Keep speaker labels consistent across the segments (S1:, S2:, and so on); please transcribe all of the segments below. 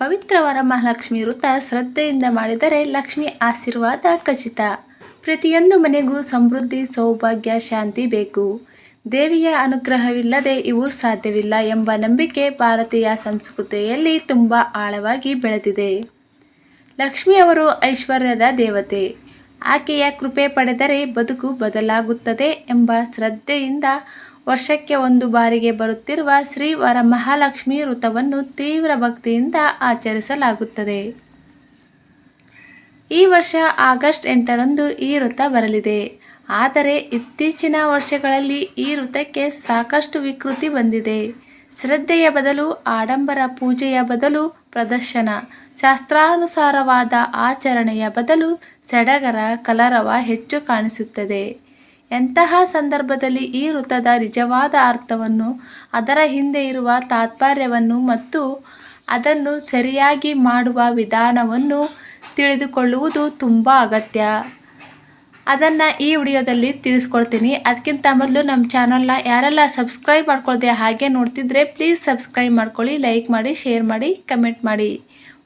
S1: ಪವಿತ್ರ ಮಹಾಲಕ್ಷ್ಮಿ ವೃತ ಶ್ರದ್ಧೆಯಿಂದ ಮಾಡಿದರೆ ಲಕ್ಷ್ಮಿ ಆಶೀರ್ವಾದ ಖಚಿತ. ಪ್ರತಿಯೊಂದು ಮನೆಗೂ ಸಮೃದ್ಧಿ, ಸೌಭಾಗ್ಯ, ಶಾಂತಿ ಬೇಕು. ದೇವಿಯ ಅನುಗ್ರಹವಿಲ್ಲದೆ ಇವು ಸಾಧ್ಯವಿಲ್ಲ ಎಂಬ ನಂಬಿಕೆ ಭಾರತೀಯ ಸಂಸ್ಕೃತಿಯಲ್ಲಿ ತುಂಬ ಆಳವಾಗಿ ಬೆಳೆದಿದೆ. ಲಕ್ಷ್ಮಿಯವರು ಐಶ್ವರ್ಯದ ದೇವತೆ. ಆಕೆಯ ಕೃಪೆ ಪಡೆದರೆ ಬದುಕು ಬದಲಾಗುತ್ತದೆ ಎಂಬ ಶ್ರದ್ಧೆಯಿಂದ ವರ್ಷಕ್ಕೆ ಒಂದು ಬಾರಿಗೆ ಬರುತ್ತಿರುವ ಶ್ರೀ ವರಮಹಾಲಕ್ಷ್ಮಿ ವೃತವನ್ನು ತೀವ್ರ ಭಕ್ತಿಯಿಂದ ಆಚರಿಸಲಾಗುತ್ತದೆ. ಈ ವರ್ಷ ಆಗಸ್ಟ್ ಎಂಟರಂದು ಈ ವೃತ ಬರಲಿದೆ. ಆದರೆ ಇತ್ತೀಚಿನ ವರ್ಷಗಳಲ್ಲಿ ಈ ವೃತಕ್ಕೆ ಸಾಕಷ್ಟು ವಿಕೃತಿ ಬಂದಿದೆ. ಶ್ರದ್ಧೆಯ ಬದಲು, ಆಡಂಬರ ಪೂಜೆಯ ಬದಲು ಪ್ರದರ್ಶನ, ಶಾಸ್ತ್ರಾನುಸಾರವಾದ ಆಚರಣೆಯ ಬದಲು ಸಡಗರ, ಕಲರವ ಹೆಚ್ಚು ಕಾಣಿಸುತ್ತದೆ. ಎಂತಹ ಸಂದರ್ಭದಲ್ಲಿ ಈ ವೃತ್ತದ ನಿಜವಾದ ಅರ್ಥವನ್ನು, ಅದರ ಹಿಂದೆ ಇರುವ ತಾತ್ಪರ್ಯವನ್ನು ಮತ್ತು ಅದನ್ನು ಸರಿಯಾಗಿ ಮಾಡುವ ವಿಧಾನವನ್ನು ತಿಳಿದುಕೊಳ್ಳುವುದು ತುಂಬ ಅಗತ್ಯ. ಅದನ್ನು ಈ ವಿಡಿಯೋದಲ್ಲಿ ತಿಳಿಸ್ಕೊಳ್ತೀನಿ ಅದಕ್ಕಿಂತ ಮೊದಲು ನಮ್ಮ ಚಾನಲ್ನ ಯಾರೆಲ್ಲ ಸಬ್ಸ್ಕ್ರೈಬ್ ಮಾಡ್ಕೊಳ್ದೆ ಹಾಗೆ ನೋಡ್ತಿದ್ರೆ ಪ್ಲೀಸ್ ಸಬ್ಸ್ಕ್ರೈಬ್ ಮಾಡ್ಕೊಳ್ಳಿ, ಲೈಕ್ ಮಾಡಿ, ಶೇರ್ ಮಾಡಿ, ಕಮೆಂಟ್ ಮಾಡಿ.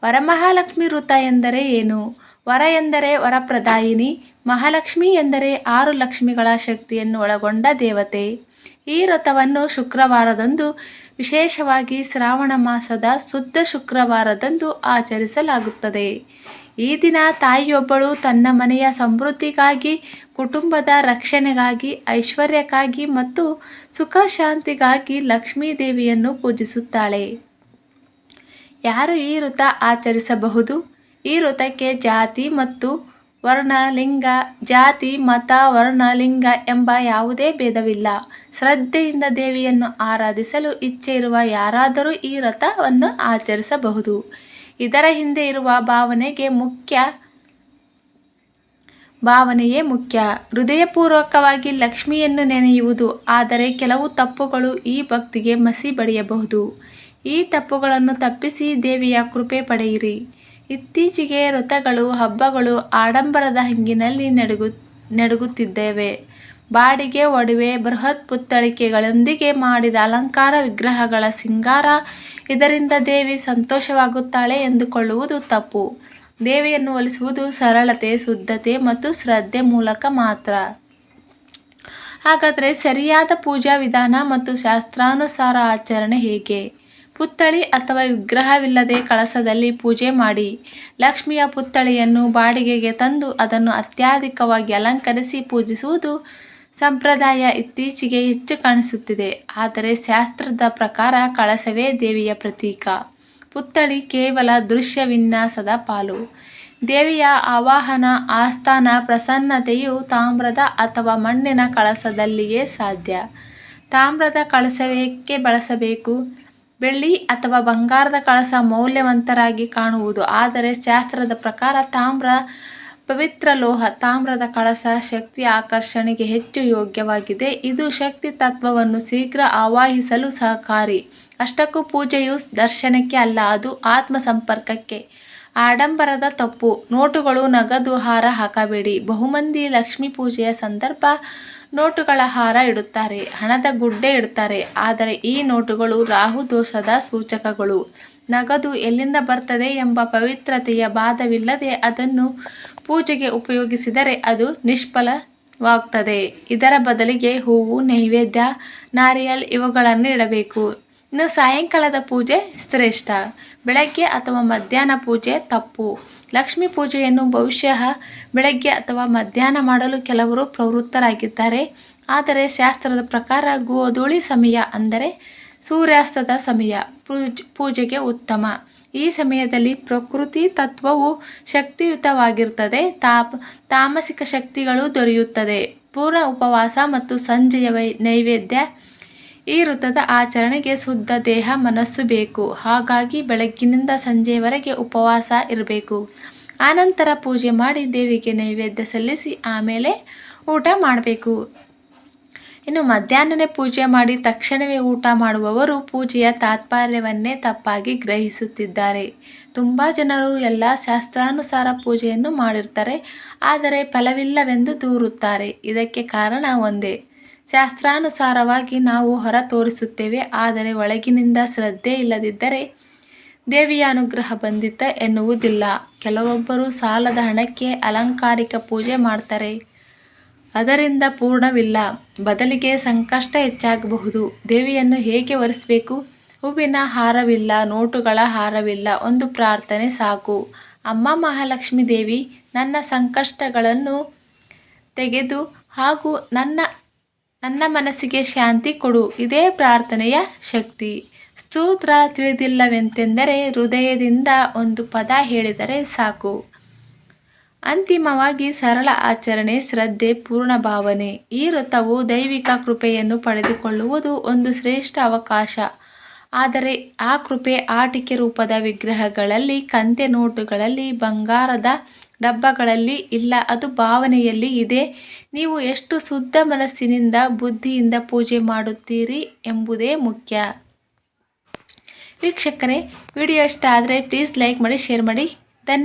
S1: ವರಮಹಾಲಕ್ಷ್ಮಿ ವೃತ್ತ ಎಂದರೆ ಏನು? ವರ ಎಂದರೆ ವರಪ್ರದಾಯಿನಿ, ಮಹಾಲಕ್ಷ್ಮಿ ಎಂದರೆ ಆರು ಲಕ್ಷ್ಮಿಗಳ ಶಕ್ತಿಯನ್ನು ಒಳಗೊಂಡ ದೇವತೆ. ಈ ವ್ರತವನ್ನು ಶುಕ್ರವಾರದಂದು ವಿಶೇಷವಾಗಿ ಶ್ರಾವಣ ಮಾಸದ ಶುದ್ಧ ಶುಕ್ರವಾರದಂದು ಆಚರಿಸಲಾಗುತ್ತದೆ. ಈ ದಿನ ತಾಯಿಯೊಬ್ಬಳು ತನ್ನ ಮನೆಯ ಸಮೃದ್ಧಿಗಾಗಿ, ಕುಟುಂಬದ ರಕ್ಷಣೆಗಾಗಿ, ಐಶ್ವರ್ಯಕ್ಕಾಗಿ ಮತ್ತು ಸುಖ ಶಾಂತಿಗಾಗಿ ಲಕ್ಷ್ಮೀ ದೇವಿಯನ್ನು ಪೂಜಿಸುತ್ತಾಳೆ. ಯಾರು ಈ ವೃತ ಆಚರಿಸಬಹುದು? ಈ ವೃತಕ್ಕೆ ಜಾತಿ ಮತ್ತು ವರ್ಣ ಲಿಂಗ ಜಾತಿ, ಮತ ವರ್ಣ ಲಿಂಗ ಎಂಬ ಯಾವುದೇ ಭೇದವಿಲ್ಲ. ಶ್ರದ್ಧೆಯಿಂದ ದೇವಿಯನ್ನು ಆರಾಧಿಸಲು ಇಚ್ಛೆ ಇರುವ ಯಾರಾದರೂ ಈ ವ್ರತವನ್ನು ಆಚರಿಸಬಹುದು. ಇದರ ಹಿಂದೆ ಇರುವ ಭಾವನೆಗೆ ಮುಖ್ಯ ಭಾವನೆಯೇ ಮುಖ್ಯ. ಹೃದಯಪೂರ್ವಕವಾಗಿ ಲಕ್ಷ್ಮಿಯನ್ನು ನೆನೆಯುವುದು, ಆದರೆ ಕೆಲವು ತಪ್ಪುಗಳು ಈ ಭಕ್ತಿಗೆ ಮಸಿ ಬಡಿಯಬಹುದು. ಈ ತಪ್ಪುಗಳನ್ನು ತಪ್ಪಿಸಿ ದೇವಿಯ ಕೃಪೆ ಪಡೆಯಿರಿ. ಇತ್ತೀಚೆಗೆ ವ್ರತಗಳು ಹಬ್ಬಗಳು ಆಡಂಬರದ ಹಂಗಿನಲ್ಲಿ ನಡುಗು, ನಡುಗುತ್ತಿದ್ದೇವೆ. ಬಾಡಿಗೆ, ಒಡವೆ, ಬೃಹತ್ ಪುತ್ತಳಿಕೆಗಳೊಂದಿಗೆ ಮಾಡಿದ ಅಲಂಕಾರ ವಿಗ್ರಹಗಳ ಸಿಂಗಾರ ಇದರಿಂದ ದೇವಿ ಸಂತೋಷವಾಗುತ್ತಾಳೆ ಎಂದುಕೊಳ್ಳುವುದು ತಪ್ಪು. ದೇವಿಯನ್ನು ಒಲಿಸುವುದು ಸರಳತೆ, ಶುದ್ಧತೆ ಮತ್ತು ಶ್ರದ್ಧೆ ಮೂಲಕ ಮಾತ್ರ. ಹಾಗಾದರೆ ಸರಿಯಾದ ಪೂಜಾ ವಿಧಾನ ಮತ್ತು ಶಾಸ್ತ್ರಾನುಸಾರ ಆಚರಣೆ ಹೇಗೆ? ಪುತ್ಥಳಿ ಅಥವಾ ವಿಗ್ರಹವಿಲ್ಲದೆ ಕಳಸದಲ್ಲಿ ಪೂಜೆ ಮಾಡಿ. ಲಕ್ಷ್ಮಿಯ ಪುತ್ಥಳಿಯನ್ನು ಬಾಡಿಗೆಗೆ ತಂದು ಅದನ್ನು ಅತ್ಯಾಧಿಕವಾಗಿ ಅಲಂಕರಿಸಿ ಪೂಜಿಸುವುದು ಸಂಪ್ರದಾಯ ಇತ್ತೀಚೆಗೆ ಹೆಚ್ಚು ಕಾಣಿಸುತ್ತಿದೆ. ಆದರೆ ಶಾಸ್ತ್ರದ ಪ್ರಕಾರ ಕಳಸವೇ ದೇವಿಯ ಪ್ರತೀಕ. ಪುತ್ಥಳಿ ಕೇವಲ ದೃಶ್ಯ ವಿನ್ಯಾಸದ ಪಾಲು. ದೇವಿಯ ಆವಾಹನ, ಆಸ್ಥಾನ, ಪ್ರಸನ್ನತೆಯು ತಾಮ್ರದ ಅಥವಾ ಮಣ್ಣಿನ ಕಳಸದಲ್ಲಿಯೇ ಸಾಧ್ಯ. ತಾಮ್ರದ ಕಳಸವೇಕೆ ಬಳಸಬೇಕು? ಬೆಳ್ಳಿ ಅಥವಾ ಬಂಗಾರದ ಕಳಸ ಮೌಲ್ಯವಂತರಾಗಿ ಕಾಣುವುದು. ಆದರೆ ಶಾಸ್ತ್ರದ ಪ್ರಕಾರ ತಾಮ್ರ, ಪವಿತ್ರ ಲೋಹ, ತಾಮ್ರದ ಕಳಸ ಶಕ್ತಿ ಆಕರ್ಷಣೆಗೆ ಹೆಚ್ಚು ಯೋಗ್ಯವಾಗಿದೆ. ಇದು ಶಕ್ತಿ ತತ್ವವನ್ನು ಶೀಘ್ರ ಆವಾಹಿಸಲು ಸಹಕಾರಿ. ಅಷ್ಟಕ್ಕೂ ಪೂಜೆಯು ದರ್ಶನಕ್ಕೆ ಅಲ್ಲ, ಅದು ಆತ್ಮ ಸಂಪರ್ಕಕ್ಕೆ ಆಡಂಬರದ ತಪ್ಪು. ನೋಟುಗಳು ನಗದು ಹಾರ ಹಾಕಬೇಡಿ. ಬಹುಮಂದಿ ಲಕ್ಷ್ಮೀ ಪೂಜೆಯ ಸಂದರ್ಭ ನೋಟುಗಳ ಹಾರ ಇಡುತ್ತಾರೆ, ಹಣದ ಗುಡ್ಡೆ ಇಡುತ್ತಾರೆ, ಆದರೆ ಈ ನೋಟುಗಳು ರಾಹು ದೋಷದ ಸೂಚಕಗಳು. ನಗದು ಎಲ್ಲಿಂದ ಬರ್ತದೆ ಎಂಬ ಪವಿತ್ರತೆಯ ಬಾಧವಿಲ್ಲದೆ ಅದನ್ನು ಪೂಜೆಗೆ ಉಪಯೋಗಿಸಿದರೆ ಅದು ನಿಷ್ಫಲವಾಗ್ತದೆ. ಇದರ ಬದಲಿಗೆ ಹೂವು, ನೈವೇದ್ಯ, ನಾರಿಯಲ್ ಇವುಗಳನ್ನು ಇಡಬೇಕು. ಇನ್ನು ಸಾಯಂಕಾಲದ ಪೂಜೆ ಶ್ರೇಷ್ಠ. ಬೆಳಗ್ಗೆ ಅಥವಾ ಮಧ್ಯಾಹ್ನ ಪೂಜೆ ತಪ್ಪು. ಲಕ್ಷ್ಮೀ ಪೂಜೆಯನ್ನು ಬಹುಶಃ ಬೆಳಗ್ಗೆ ಅಥವಾ ಮಧ್ಯಾಹ್ನ ಮಾಡಲು ಕೆಲವರು ಪ್ರವೃತ್ತರಾಗಿದ್ದಾರೆ. ಆದರೆ ಶಾಸ್ತ್ರದ ಪ್ರಕಾರ ಗೋಧೂಳಿ ಸಮಯ ಅಂದರೆ ಸೂರ್ಯಾಸ್ತದ ಸಮಯ ಪೂಜ್, ಪೂಜೆಗೆ ಉತ್ತಮ. ಈ ಸಮಯದಲ್ಲಿ ಪ್ರಕೃತಿ ತತ್ವವು ಶಕ್ತಿಯುತವಾಗಿರುತ್ತದೆ ತಾಪ, ತಾಮಸಿಕ ಶಕ್ತಿಗಳು ದೊರೆಯುತ್ತದೆ. ಪೂರ್ಣ ಉಪವಾಸ ಮತ್ತು ಸಂಜೆಯ ನೈವೇದ್ಯ ಈ ವೃತ್ತದ ಆಚರಣೆಗೆ ಶುದ್ಧ ದೇಹ ಮನಸ್ಸು ಬೇಕು. ಹಾಗಾಗಿ ಬೆಳಗ್ಗಿನಿಂದ ಸಂಜೆಯವರೆಗೆ ಉಪವಾಸ ಇರಬೇಕು. ಆನಂತರ ಪೂಜೆ ಮಾಡಿ ದೇವಿಗೆ ನೈವೇದ್ಯ ಸಲ್ಲಿಸಿ ಆಮೇಲೆ ಊಟ ಮಾಡಬೇಕು. ಇನ್ನು ಮಧ್ಯಾಹ್ನನೇ ಪೂಜೆ ಮಾಡಿ ತಕ್ಷಣವೇ ಊಟ ಮಾಡುವವರು ಪೂಜೆಯ ತಾತ್ಪರ್ಯವನ್ನೇ ತಪ್ಪಾಗಿ ಗ್ರಹಿಸುತ್ತಿದ್ದಾರೆ. ತುಂಬ ಜನರು ಎಲ್ಲ ಶಾಸ್ತ್ರಾನುಸಾರ ಪೂಜೆಯನ್ನು ಮಾಡಿರ್ತಾರೆ, ಆದರೆ ಫಲವಿಲ್ಲವೆಂದು ದೂರುತ್ತಾರೆ. ಇದಕ್ಕೆ ಕಾರಣ ಒಂದೇ. ಶಾಸ್ತ್ರಾನುಸಾರವಾಗಿ ನಾವು ಹೊರ ತೋರಿಸುತ್ತೇವೆ ಆದರೆ ಒಳಗಿನಿಂದ ಶ್ರದ್ಧೆ ಇಲ್ಲದಿದ್ದರೆ ದೇವಿಯ ಅನುಗ್ರಹ ಬಂದಿತ ಎನ್ನುವುದಿಲ್ಲ. ಕೆಲವೊಬ್ಬರು ಸಾಲದ ಹಣಕ್ಕೆ ಅಲಂಕಾರಿಕ ಪೂಜೆ ಮಾಡ್ತಾರೆ. ಅದರಿಂದ ಪೂರ್ಣವಿಲ್ಲ. ಬದಲಿಗೆ ಸಂಕಷ್ಟ ಹೆಚ್ಚಾಗಬಹುದು. ದೇವಿಯನ್ನು ಹೇಗೆ ಒರೆಸಬೇಕು ಹೂವಿನ ಹಾರವಿಲ್ಲ, ನೋಟುಗಳ ಹಾರವಿಲ್ಲ, ಒಂದು ಪ್ರಾರ್ಥನೆ ಸಾಕು. ಅಮ್ಮ ಮಹಾಲಕ್ಷ್ಮಿ ದೇವಿ, ನನ್ನ ಸಂಕಷ್ಟಗಳನ್ನು ತೆಗೆದು ಹಾಗೂ ನನ್ನ ನನ್ನ ಮನಸ್ಸಿಗೆ ಶಾಂತಿ ಕೊಡು. ಇದೇ ಪ್ರಾರ್ಥನೆಯ ಶಕ್ತಿ. ಸ್ತೋತ್ರ ತಿಳಿದಿಲ್ಲವೆಂತೆಂದರೆ ಹೃದಯದಿಂದ ಒಂದು ಪದ ಹೇಳಿದರೆ ಸಾಕು. ಅಂತಿಮವಾಗಿ ಸರಳ ಆಚರಣೆ, ಶ್ರದ್ಧೆ, ಪೂರ್ಣ ಭಾವನೆ. ಈ ವ್ರತವು ದೈವಿಕ ಕೃಪೆಯನ್ನು ಪಡೆದುಕೊಳ್ಳುವುದು ಒಂದು ಶ್ರೇಷ್ಠ ಅವಕಾಶ. ಆದರೆ ಆ ಕೃಪೆ ಆಟಿಕೆ ರೂಪದ ವಿಗ್ರಹಗಳಲ್ಲಿ, ಕಂತೆ ನೋಟುಗಳಲ್ಲಿ, ಬಂಗಾರದ ಡಬ್ಬಗಳಲ್ಲಿ ಇಲ್ಲ, ಅದು ಭಾವನೆಯಲ್ಲಿ ಇದೆ. ನೀವು ಎಷ್ಟು ಶುದ್ಧ ಮನಸ್ಸಿನಿಂದ ಬುದ್ಧಿಯಿಂದ ಪೂಜೆ ಮಾಡುತ್ತೀರಿ ಎಂಬುದೇ ಮುಖ್ಯ. ವೀಕ್ಷಕರೇ, ವಿಡಿಯೋ ಇಷ್ಟ ಆದರೆ ಪ್ಲೀಸ್ ಲೈಕ್ ಮಾಡಿ ಶೇರ್ ಮಾಡಿ. ಧನ್ಯವಾದ